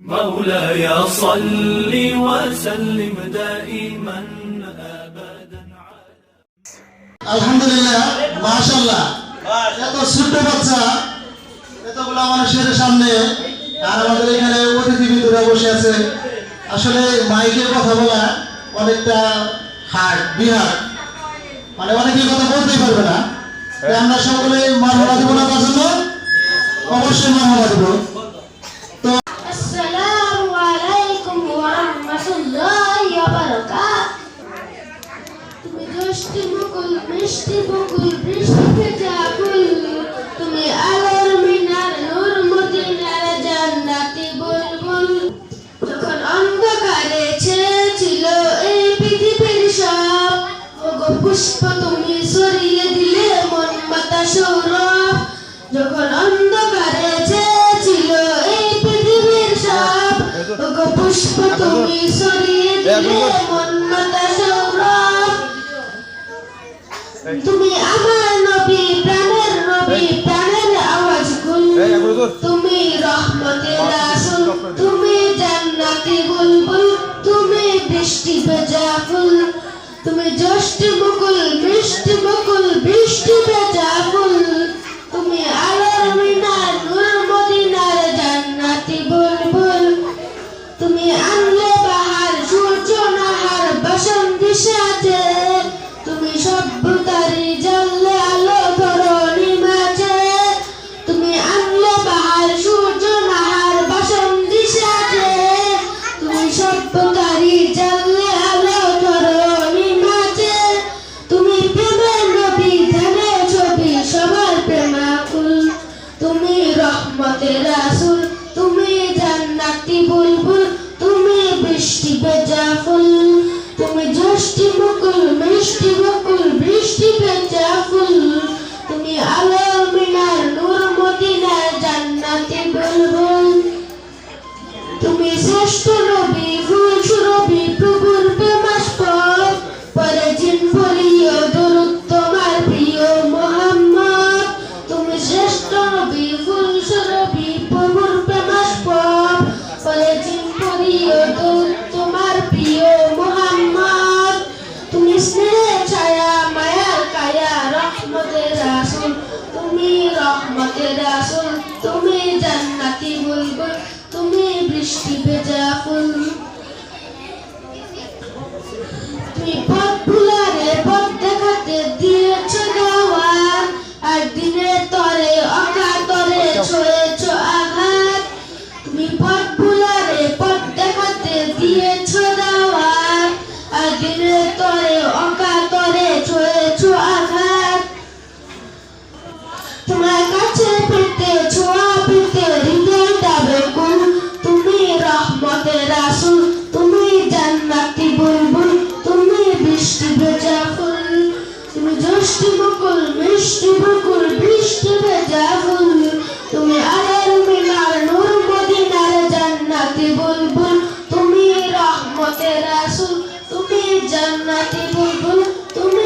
مولاي صل وسلم دائما ابدا আলহামদুলিল্লাহ মাশাল্লাহ এত ছোট্ট বাচ্চা এতগুলা মানুষের সামনে আর আমাদের এখানে অতিথিবৃন্দরা বসে আছে আসলে মাইকের কথা বলা অনেকটা হার্ড বিহার মানে অনেকে কথা বলতেই পারবে না তাই আমরা সকলে মানবতা দিব না তার জন্য অবশ্যই মানবতা দিব মিষ্টি মুকুল বৃষ্টি ভেজা তুমি আলোর মিনার নূর মদিনার জান্নাতি বুলবুল। যখন অন্ধকারে ছেয়েছিল এই পৃথিবীর সব ওগো পুষ্প তুমি সরিয়ে দিলে মন মাতা সৌরভ। যখন অন্ধকারে এই পৃথিবীর সব ওগো পুষ্প তুমি সরিয়ে দিলে মন মাতা তুমি আমার নবী প্রাণের নবী প্রাণের আওয়াজ গুল। তুমি রহমতের রাসূল তুমি জান্নাতি বুলবুল তুমি বৃষ্টি ভেজা ফুল। তুমি জ্যৈষ্ঠ মুকুল মিষ্টি মুকুল বৃষ্টি ভেজা ফুল। তুমি আলোর মিনার নূর মদিনার জান্নাতি বুলবুল। তুমি আনলে রহমতের রাসূল, তুমি জান্নাতি বুলবুল, তুমি বৃষ্টি ভেজা ফুল, তুমি জ্যোষ্ঠী বকুল, মিষ্টি বকুল, বৃষ্টি ভেজা ফুল, তুমি আলোর মিনার, নূর রহমতের রাসূল তুমি রহমতের রাসূল তুমি জান্নাতি বুলবুল, তুমি বৃষ্টি ভেজা ফুল। তুমি পথ ভুলারে পথ দেখাতে দিয়েছ দাওয়াত আর দিনের তরে অকাতরে ছয়েছ আঘাত। তুমি পথ ভুলারে পথ দেখাতে দিয়েছ পেতে ছোঁয়া পেতে হৃদয়টা বেকুল তুমি রহমতের রাসূল, তুমি জান্নাতি বুলবুল, তুমি বৃষ্টি ভেজা ফুল। তুমি জ্যৈষ্ঠ মুকুল, মিষ্টি মুকুল, বৃষ্টি ভেজা ফুল। তুমি আলোর মিনার, নূর মদিনার জান্নাতি বুলবুল। তুমি রহমতের রাসূল, তুমি জান্নাতি বুলবুল। তুমি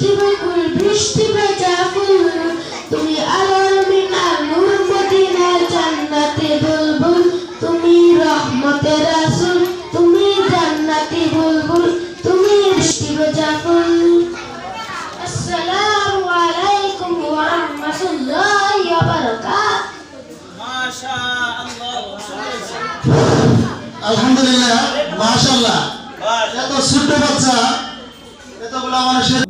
মিষ্টি মুকুল বৃষ্টি ভেজা ফুল তুমি আলোর মিনার নূর মদিনার জান্নাতে বুলবুল। তুমি রহমতের রাসূল তুমি জান্নাতি বুলবুল। তুমি বৃষ্টি ভেজা ফুল। আসসালামু আলাইকুম ওয়া রাহমাতুল্লাহি ওয়া বারাকাতুহু। আলহামদুলিল্লাহ মাশাল্লাহ এত ছোট্ট বাচ্চা এতগুলা মানুষের